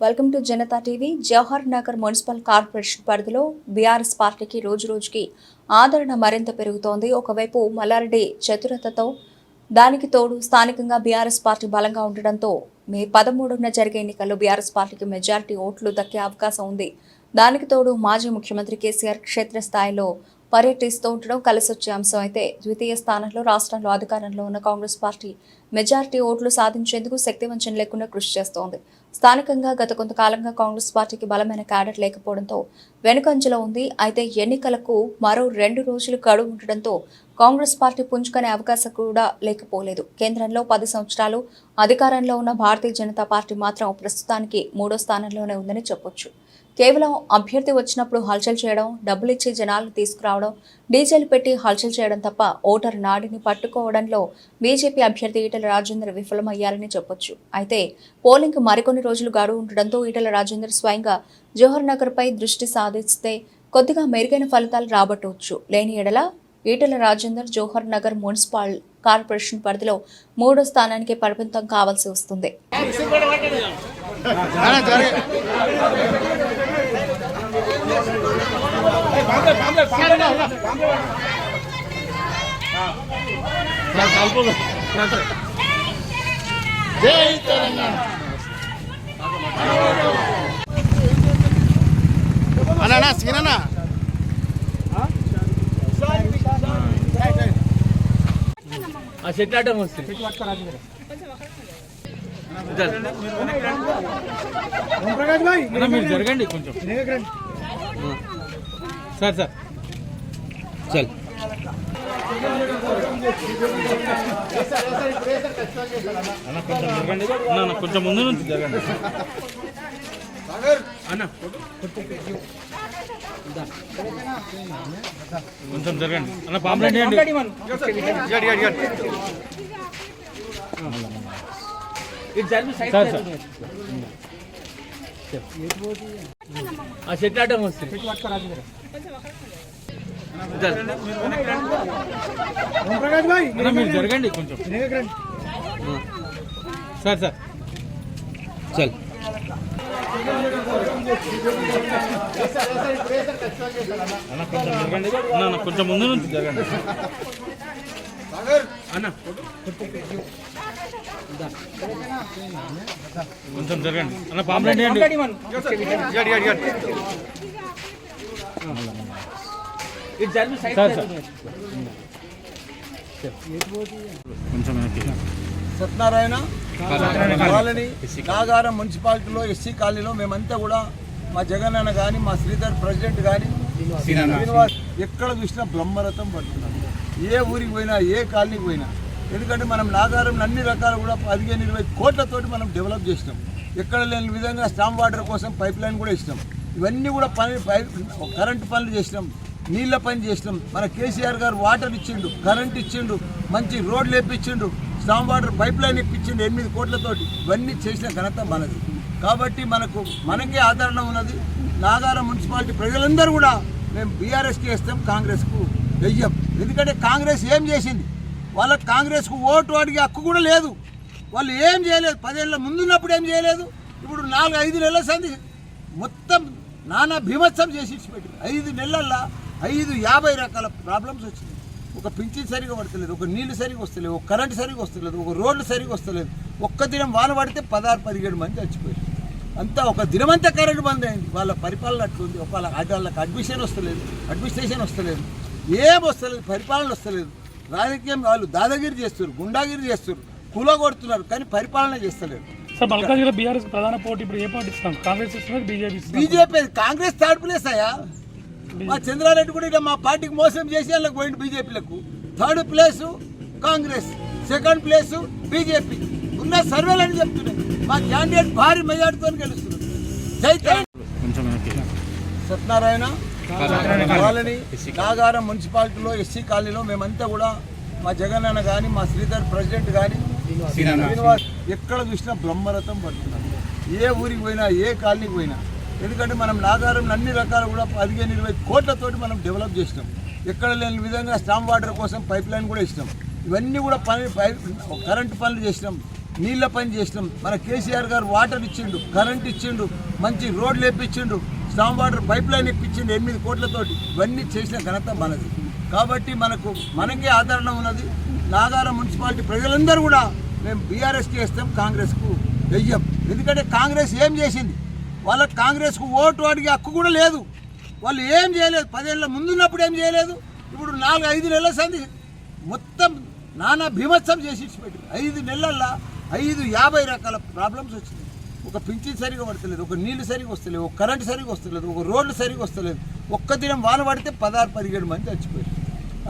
Welcome to Janata TV. Jawahar Nagar municipal corporation పరిధిలో BRS పార్టీకి రోజు రోజుకి ఆదరణ మరింత పెరుగుతోంది. ఒకవైపు మల్లారెడ్డి చతురతతో దానికి తోడు స్థానికంగా బీఆర్ఎస్ పార్టీ బలంగా ఉండడంతో మే పదమూడున జరిగే ఎన్నికల్లో బీఆర్ఎస్ పార్టీకి మెజారిటీ ఓట్లు దక్కే అవకాశం ఉంది. దానికి తోడు మాజీ ముఖ్యమంత్రి కేసీఆర్ క్షేత్రస్థాయిలో పర్యటిస్తూ ఉండడం కలిసొచ్చే అంశం అయితే ద్వితీయ స్థానంలో రాష్ట్రంలో అధికారంలో ఉన్న కాంగ్రెస్ పార్టీ మెజారిటీ ఓట్లు సాధించేందుకు శక్తివంచన లేకుండా కృషి చేస్తోంది. స్థానికంగా గత కొంతకాలంగా కాంగ్రెస్ పార్టీకి బలమైన క్యాడర్ లేకపోవడంతో వెనుకంజలో ఉంది. అయితే ఎన్నికలకు మరో రెండు రోజులు గడువు ఉండడంతో కాంగ్రెస్ పార్టీ పుంజుకునే అవకాశం కూడా లేకపోలేదు. కేంద్రంలో పది సంవత్సరాలు అధికారంలో ఉన్న భారతీయ జనతా పార్టీ మాత్రం ప్రస్తుతానికి మూడో స్థానంలోనే ఉందని చెప్పొచ్చు. కేవలం అభ్యర్థి వచ్చినప్పుడు హల్చల్ చేయడం డబ్బులు ఇచ్చి జనాలు తీసుకురావడం డీజేలు పెట్టి హల్చల్ చేయడం తప్ప ఓటర్ నాడిని పట్టుకోవడంలో బీజేపీ అభ్యర్థి ఈటల రాజేందర్ విఫలమయ్యారని చెప్పొచ్చు. అయితే పోలింగ్ మరికొన్ని రోజులు గడువు ఉండడంతో ఈటల రాజేందర్ స్వయంగా జోహర్ నగర్ పై దృష్టి సాధిస్తే కొద్దిగా మెరుగైన ఫలితాలు రాబట్టవచ్చు. లేని ఎడల ఈటల రాజేందర్ జోహర్ నగర్ మున్సిపల్ కార్పొరేషన్ పరిధిలో మూడో స్థానానికి పరిమితం కావాల్సి వస్తుంది. అన్నా సీనన్నా ఆ చెట్టు ఆటం వస్తుంది మీరు జరగండి కొంచెం. Sir sir. చల్. అన్న కొంచెం జరగండి అన్న, అన్న, కొంచెం ముందు నుంచి జరగండి. అన్న కొంచెం జరగండి. అన్న పాంప్లెట్ చేయండి సార్ సార్. ఆ చెట్టు ఆటం వస్తుంది. మీరు జరగండి కొంచెం. Sir sir. చల్. అన్న కొంచెం ముందు నుంచి జరగండి. అన్న కొంచెం జరగండి. అన్న పాంప్లెట్ సత్యనారాయణ కాలనీ. నాగారం మున్సిపాలిటీలో ఎస్సీ కాలనీలో మేమంతా కూడా మా జగన్ అన్న కానీ మా శ్రీధర్ ప్రెసిడెంట్ కానీ శ్రీనివాస్ ఎక్కడ చూసినా బ్రహ్మరథం పడుతున్నాం ఏ ఊరికి పోయినా ఏ కాలనీకి పోయినా. ఎందుకంటే మనం నాగారం అన్ని రకాలు కూడా పదిహేను ఇరవై కోట్లతోటి మనం డెవలప్ చేసినాం. ఎక్కడ లేని విధంగా స్టామ్ వాటర్ కోసం పైప్ లైన్ కూడా ఇచ్చినాం ఇవన్నీ కూడా పని కరెంటు పనులు చేసినాం. నీళ్ళ పని చేసినాం. మన కేసీఆర్ గారు వాటర్ ఇచ్చిండు కరెంట్ ఇచ్చిండు మంచి రోడ్లు వేపించిండు స్టామ్ వాటర్ పైప్ లైన్ ఇప్పించిండు ఎనిమిది కోట్లతోటి. ఇవన్నీ చేసిన ఘనత మనది. కాబట్టి మనకు మనకే ఆదరణ ఉన్నది. నాగారం మున్సిపాలిటీ ప్రజలందరూ కూడా మేము బీఆర్ఎస్కి వేస్తాం కాంగ్రెస్కు వెయ్యం. ఎందుకంటే కాంగ్రెస్ ఏం చేసింది? వాళ్ళకి కాంగ్రెస్కు ఓటు అడిగే హక్కు కూడా లేదు. వాళ్ళు ఏం చేయలేదు. పదేళ్ళ ముందున్నప్పుడు ఏం చేయలేదు. ఇప్పుడు నాలుగు ఐదు నెలల సంది మొత్తం నానా భీమత్సం చేసి ఇచ్చిపెట్టి ఐదు నెలల్లో ఐదు యాభై రకాల ప్రాబ్లమ్స్ వచ్చినాయి. ఒక పింఛన్ సరిగా పడతలేదు ఒక నీళ్ళు సరిగా వస్తలేదు ఒక కరెంట్ సరిగా వస్తలేదు ఒక రోడ్లు సరిగా వస్తలేదు. ఒక్క దినం వాన పడితే పదహారు పదిహేడు మంది చచ్చిపోయారు. అంతా ఒక దినమంతా కరెంట్ బంద్ అయింది. వాళ్ళ పరిపాలన అట్లుంది. ఒక వాళ్ళ వాళ్ళకి అడ్మిషన్ వస్తలేదు అడ్మినిస్ట్రేషన్ వస్తలేదు ఏం వస్తలేదు పరిపాలన వస్తలేదు. రాజకీయం వాళ్ళు దాదాగిరి చేస్తారు గుండాగిరి చేస్తారు కుల కొడుతున్నారు కానీ పరిపాలన చేస్తలేరు సార్ మల్కాజ్గిరిలో బీఆర్ఎస్ ప్రధాన పోటీ ఇప్పుడు ఏ పార్టీ ఇస్తాం? కాంగ్రెస్ ఇస్తున్నారు? BJP BJP Congress third place అయ్యా మా చంద్రారెడ్డి కూడా మా పార్టీకి మోసం చేసి వాళ్ళకి పోయింది బీజేపీలకు. Third place Congress second place BJP. ఉన్న సర్వేలు అని చెప్తున్నాయి. మా క్యాండిడేట్ భారీ మెజార్టీతో గెలుస్తున్నారు జై సత్యనారాయణ కాలనీ నాగారం మున్సిపాలిటీలో ఎస్సీ కాలనీలో మేమంతా కూడా మా జగన్ అన్న కానీ మా శ్రీధర్ ప్రెసిడెంట్ కానీ శ్రీనివాస్ ఎక్కడ చూసినా బ్రహ్మరథం పడుతున్నాం ఏ ఊరికి పోయినా ఏ కాలనీకి పోయినా. ఎందుకంటే మనం నాగారం అన్ని రకాలు కూడా పదిహేను ఇరవై కోట్లతోటి మనం డెవలప్ చేసినాం. ఎక్కడ లేని విధంగా స్టామ్ వాటర్ కోసం పైప్ లైన్ కూడా ఇచ్చినాం. ఇవన్నీ కూడా పని పైప్ కరెంటు పనులు చేసినాం. నీళ్ళ పని చేసినాం. మన కేసీఆర్ గారు వాటర్ ఇచ్చిండు కరెంట్ ఇచ్చిండు మంచి రోడ్లు వేపించిండు స్టామ్ వాటర్ పైప్ లైన్ ఇప్పించిండు ఎనిమిది కోట్లతోటి. ఇవన్నీ చేసిన ఘనత మనది. కాబట్టి మనకు మనకే ఆదరణ ఉన్నది. నాగారం మున్సిపాలిటీ ప్రజలందరూ కూడా మేము బీఆర్ఎస్కి వేస్తాం కాంగ్రెస్కు వెయ్యం ఎందుకంటే కాంగ్రెస్ ఏం చేసింది? వాళ్ళకి కాంగ్రెస్కు ఓటు అడిగే హక్కు కూడా లేదు. వాళ్ళు ఏం చేయలేదు. పదేళ్ళ ముందున్నప్పుడు ఏం చేయలేదు. ఇప్పుడు నాలుగు ఐదు నెలల సంది మొత్తం నానా భీమత్సం చేసి పెట్టి ఐదు నెలల్లో ఐదు యాభై రకాల ప్రాబ్లమ్స్ వచ్చింది ఒక పింఛన్ సరిగా పడతలేదు ఒక నీళ్ళు సరిగా వస్తలేదు ఒక కరెంట్ సరిగా వస్తలేదు ఒక రోడ్లు సరిగా వస్తలేదు. ఒక్క దినం వాన పడితే పదహారు పదిహేడు మంది చచ్చిపోయారు.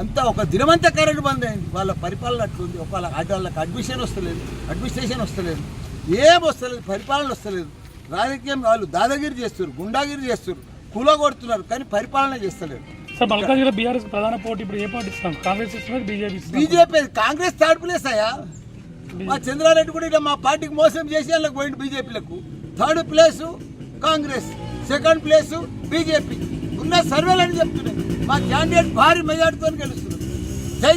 అంతా ఒక దినమంతా కరెంట్ బంద్ అయింది. వాళ్ళ పరిపాలన అట్లుంది. ఒక వాళ్ళకి అడ్మిషన్ వస్తలేదు అడ్మినిస్ట్రేషన్ వస్తలేదు ఏం వస్తలేదు పరిపాలన వస్తలేదు. రాజకీయం వాళ్ళు దాదాగిరి చేస్తారు గుండాగిరి చేస్తారు కూల కొడుతున్నారు కానీ పరిపాలన చేస్తలేరు. సార్ మల్కాజ్గిరిలో బీఆర్ఎస్ ప్రధాన పోటీ ఇప్పుడు ఏ పార్టీ ఇస్తాం కాంగ్రెస్ ఇస్తున్నారు బీజేపీ కాంగ్రెస్ థర్డ్ ప్లేస్ అయ్యా మా చంద్రారెడ్డి కూడా మా పార్టీకి మోసం చేసి వాళ్ళకి పోయింది బీజేపీలకు. Third place Congress second place BJP. ఉన్న సర్వేలు అని చెప్తున్నాయి. మా క్యాండిడేట్ భారీ మెజార్టీతో గెలుస్తున్నారు. జై.